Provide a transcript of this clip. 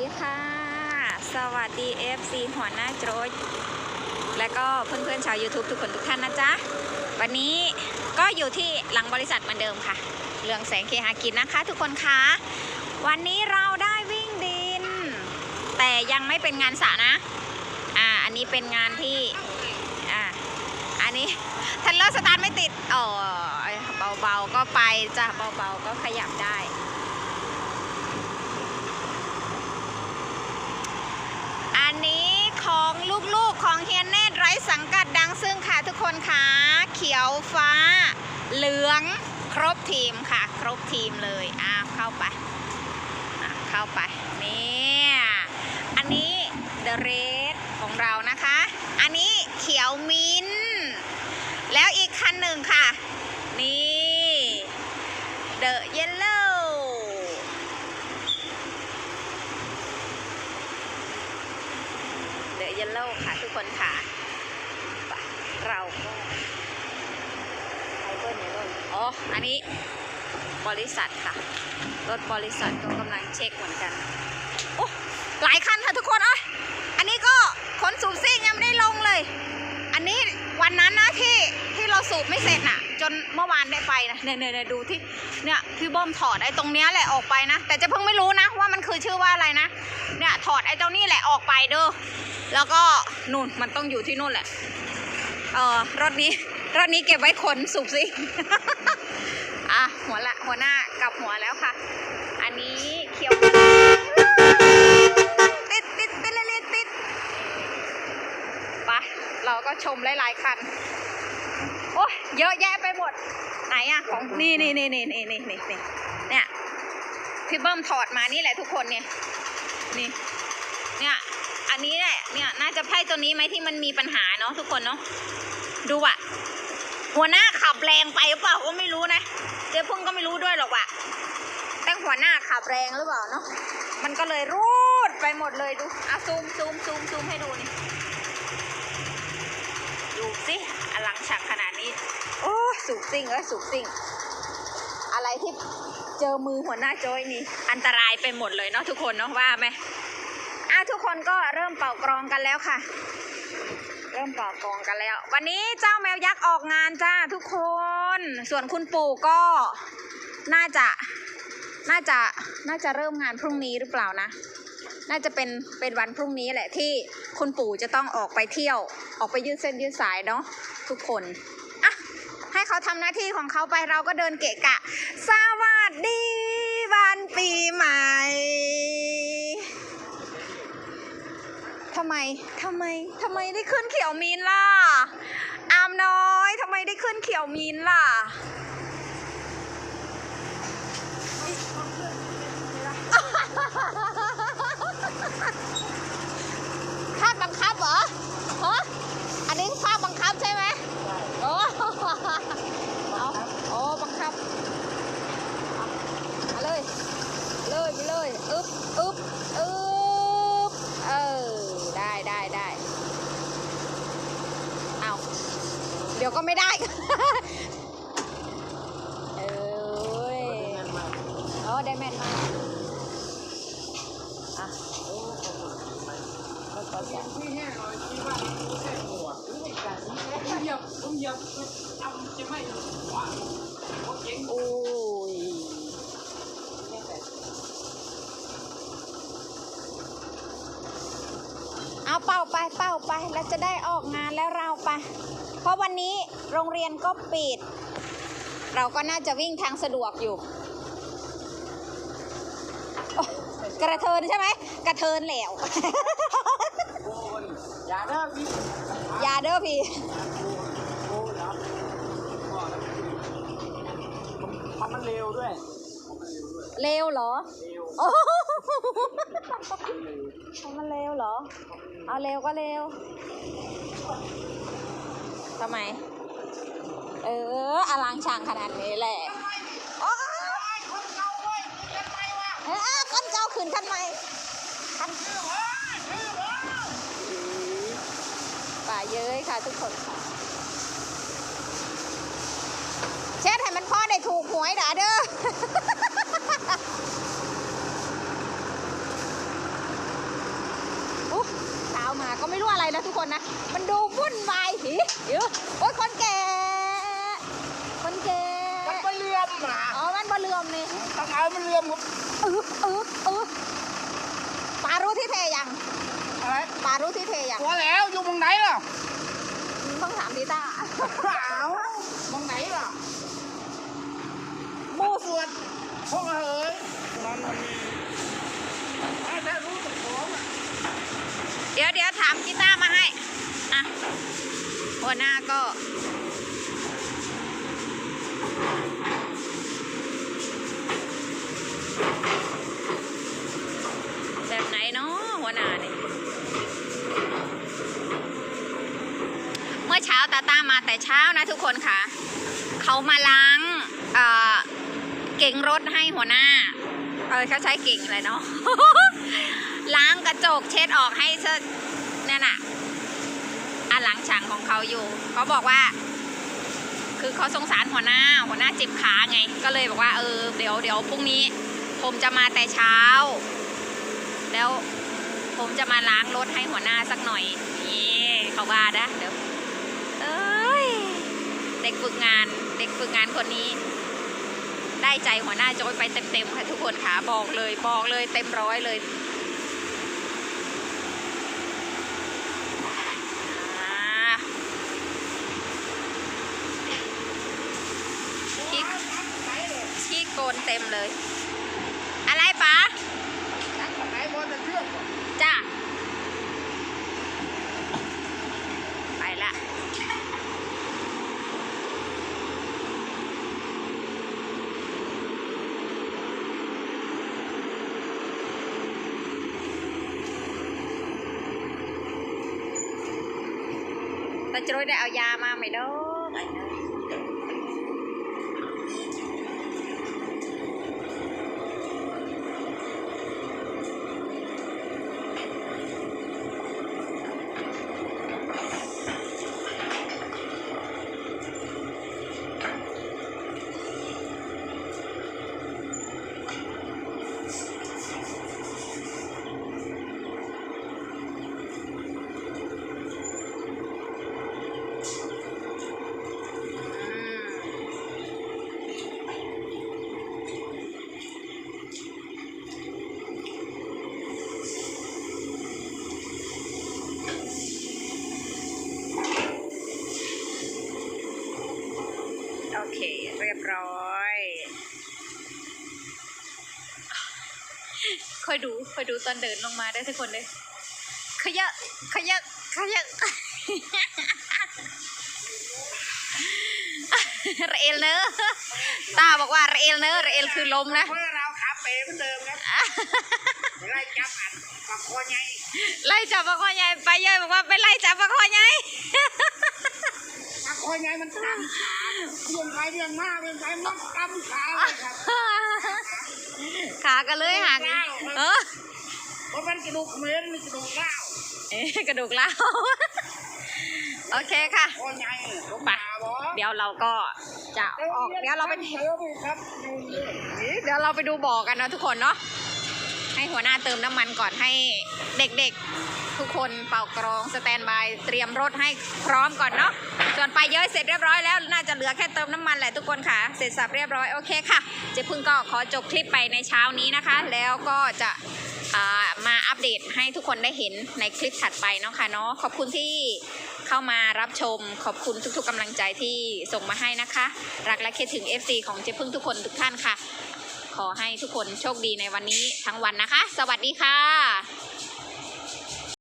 ดีค่ะ สวัสดี FC หัวหน้าโจรและก็เพื่อนๆชาว YouTube ทุกคนทุกท่านนะจ๊ะ วันนี้ก็อยู่ที่หลังบริษัทเหมือนเดิมค่ะ เรื่องแสงเคหากินนะคะ ทุกคนคะ วันนี้เราได้วิ่งดิน แต่ยังไม่เป็นงานสระนะ อ่า อันนี้เป็นงานที่ อ่า อันนี้ทันเลอร์สตาร์ทไม่ติด อ๋อ เบาๆก็ไปจ้ะ เบาๆก็ขยับได้ อันนี้ ของลูกๆของเฮียนเนตไร้สังกัดดังซึ่งค่ะทุกคนค่ะเขียวฟ้า เหลืองครบทีมค่ะ ครบทีมเลยอ่าเข้าไปเข้าไปเนี่ยอันนี้เดอะเรดของเรานะคะ อันนี้เขียวมิ้น แล้วอีกคันหนึ่งค่ะ นี่เดอะเยลโล เดอะเยลโล่ คนค่ะเราก็ไอเบิลเยลโอ๋อ อันนี้บริษัทค่ะ รถบริษัทก็กำลังเช็คเหมือนกัน โอ้หลายคันค่ะทุกคนเอ้ยอันนี้ก็ขนสูบซิ่งยังไม่ได้ลงเลย อันนี้วันนั้นนะที่ที่เราสูบไม่เสร็จน่ะ จนเมื่อวานได้ไปนะเนี่ยเนี่ยเนี่ยดูที่เนี่ยพี่เบิ้มถอดไอ้ตรงเนี้ยแหละออกไปนะ แต่จะเพิ่งไม่รู้นะว่ามันคือชื่อว่าอะไรนะ เนี่ยถอดไอ้เจ้านี่แหละออกไปเด้อแล้วก็นู่นมันต้องอยู่ที่นู่นแหละเออรถนี้รถนี้เก็บไว้ขนสูบซิอะหัวละหัวหน้ากลับหัวแล้วค่ะ อันนี้เขียวติดติดติดเลยติดไปเราก็ชมหลายๆคัน โอ้ยเยอะแยะไปหมด ไหนอะของนี่นี่นี่นี่นี่นี่นี่นี่เนี่ยพี่เบิ้มถอดมานี่แหละทุกคนเนี่ยนี่ เนี่ยอันนี้แหละเนี่ยน่าจะใช่ตัวนี้ไหมที่มันมีปัญหาเนาะทุกคนเนาะดูอะหัวหน้าขับแรงไปหรือเปล่าก็ไม่รู้นะเจ๊พึ่งก็ไม่รู้ด้วยหรอกว่ะตั้งหัวหน้าขับแรงหรือเปล่าเนาะมันก็เลยรูดไปหมดเลยดูอะซูมซูมซูมซูมให้ดูนี่ดูสิอลังฉากขนาด สูบซิ่งเอ้ยสูบซิ่ง อะไรที่เจอมือหัวหน้าโจ้ยนี่ อันตรายไปหมดเลยเนาะทุกคนเนาะว่าไหมอะทุกคนก็เริ่มเป่ากรองกันแล้วค่ะ เริ่มเป่ากรองกันแล้ว วันนี้เจ้าแมวยักษ์ออกงานจ้าทุกคน ส่วนคุณปู่ก็น่าจะน่าจะน่าจะเริ่มงานพรุ่งนี้หรือเปล่านะ น่าจะเป็นเป็นวันพรุ่งนี้แหละที่คุณปู่จะต้องออกไปเที่ยว ออกไปยืดเส้นยืดสายเนาะทุกคน ให้เขาทำหน้าที่ของเขาไปเราก็เดินเกะกะ สวัสดีวันปีใหม่ทำไมทำไมทำไมได้ขึ้นเขียวมีนล่ะ อามน้อยทำไมได้ขึ้นเขียวมีนล่ะ ภาคบังคับเหรอ ฮะ อันนี้ภาคบังคับใช่ไหมโอ้เอาโอ้บังคับเอามาเลย เลยไปเลยอึบอึบอึบเออได้ได้ได้เอาเดี๋ยวก็ไม่ได้ เอ้ยโอ้ได้แม่นมากอะรถก่อนจ้ะที่แห้งหน่อยที่ว่าแค่หัวหรือไม่การนี้เหยียบผมเหยียบทำจะไม่หวานโอเคโอ้ เอาเป่าไปเป่าไปแล้วจะได้ออกงานแล้วเราไป เพราะวันนี้โรงเรียนก็ปิด เราก็น่าจะวิ่งทางสะดวกอยู่โอ๊ยกระเทินใช่ไหมกระเทินแล้วโอ้ยอย่าเด้อพี่อย่าเด้อพี่โอ้ยแล้วเพราะมันเร็วด้วย เร็วเหรอ เร็วโอ้ มันเร็วเหรอ เอาเร็วก็เร็วทำไม เอออลังช่างขนาดนี้แหละโอ้เออคนเจ้าขืนคันใหม่คันป่าเย้ยค่ะทุกคนค่ะเช็ดให้มันพ่อได้ถูกหวยด่าเด้อ ค่ะ ก็ไม่รู้อะไร นะทุกคนนะ มันดูวุ่นวายหิเดี๋ยวโอ๊ยคนแก่ คนแก่มันไปเลื่อมนะอ๋อมันบะเลื่อมนี่ต้องเอามันเลื่อมกับเออเออเออปารู้ที่เทยังอะไรปารู้ที่เทยังตัวแล้วอยู่มองไหนล่ะต้องถามดิต้าเอามองไหนล่ะมูสส่วนพวกเอ๋ยนอนมันมีไอ้แม่รู้สึกของอะ เดี๋ยวเดี๋ยวถามกีต้ามาให้อะหัวหน้าก็แบบไหนเนาะหัวหน้าเนี่ยเมื่อเช้าตาต้ามาแต่เช้านะทุกคนค่ะ เขามาล้างเอ่อเก่งรถให้หัวหน้า เออเขาใช้เก่งอะไรเนาะ ล้างกระจกเช็ดออกให้เสดนั่นน่ะอันหลังฉางของเขาอยู่เขาบอกว่า คือเขาสงสารหัวหน้า หัวหน้าเจ็บขาไง ก็เลยบอกว่าเออเดี๋ยวเดี๋ยวพรุ่งนี้ ผมจะมาแต่เช้า แล้วผมจะมาล้างรถให้หัวหน้าสักหน่อยนี่เขาว่านะเดี๋ยวเอ้ยเด็กฝึกงาน เด็กฝึกงานคนนี้ ได้ใจหัวหน้าโจยไปเต็มๆค่ะทุกคนค่ะบอกเลยบอกเลยเต็มร้อยเลยอ่าขี้ขี้ โกนเต็มเลย อะไรปะตั้งแต่ไหนบอลจะเชื่อมจ้าไปละตาจรยได้เอายามาไหมด้ออื ยบร้อย ค่อยดู ค่อยดูตอนเดินลงมาได้ทุกคนเลยขยะขยะขยะระเอลเนอะตาบอกว่าระเอลเนอะระเอลคือลมนะเมื่อเราขาเป๋เหมือนเดิมครับไล่จับอันปากคอใหญ่ไล่จับปลาคอใหญ่ไปเยยบอกว่าไปไล่จับปลาคอใหญ่ปาก คอใหญ่มันตั้งขาเบี่ยงไปเบี่ยงมาเบี่ยงไปมันตั้งขาเลยครับขากันเลยหักเออเพราะมันกระดูกเหมือนมันกระดูกเล่าเอ๊ะกระดูกเล้าวโอเคค่ะคอใหญ่ผมไปตาบอเดี๋ยวเราก็จะออกเดี๋ยวเราไปเติมอีกครับนู่นนี่เดี๋ยวเราไปดูบ่อกันเนาะทุกคนเนาะให้หัวหน้าเติมน้ำมันก่อนให้เด็กๆ ทุกคนเป่ากรองสแตนบายเตรียมรถให้พร้อมก่อนเนาะส่วนไปเยอะเสร็จเรียบร้อยแล้วน่าจะเหลือแค่เติมน้ำมันแหละทุกคนค่ะ เสร็จสับเรียบร้อยโอเคค่ะเจ๊พึ่งก็ขอจบคลิปไปในเช้านี้นะคะ แล้วก็จะมาอัปเดตให้ทุกคนได้เห็นในคลิปถัดไปเนาะค่ะเนาะขอบคุณที่เข้ามารับชมขอบคุณทุกๆกำลังใจที่ส่งมาให้นะคะ รักและคิดถึง FC ของเจ๊พึ่งทุกคนทุกท่านค่ะ ขอให้ทุกคนโชคดีในวันนี้ทั้งวันนะคะ สวัสดีค่ะ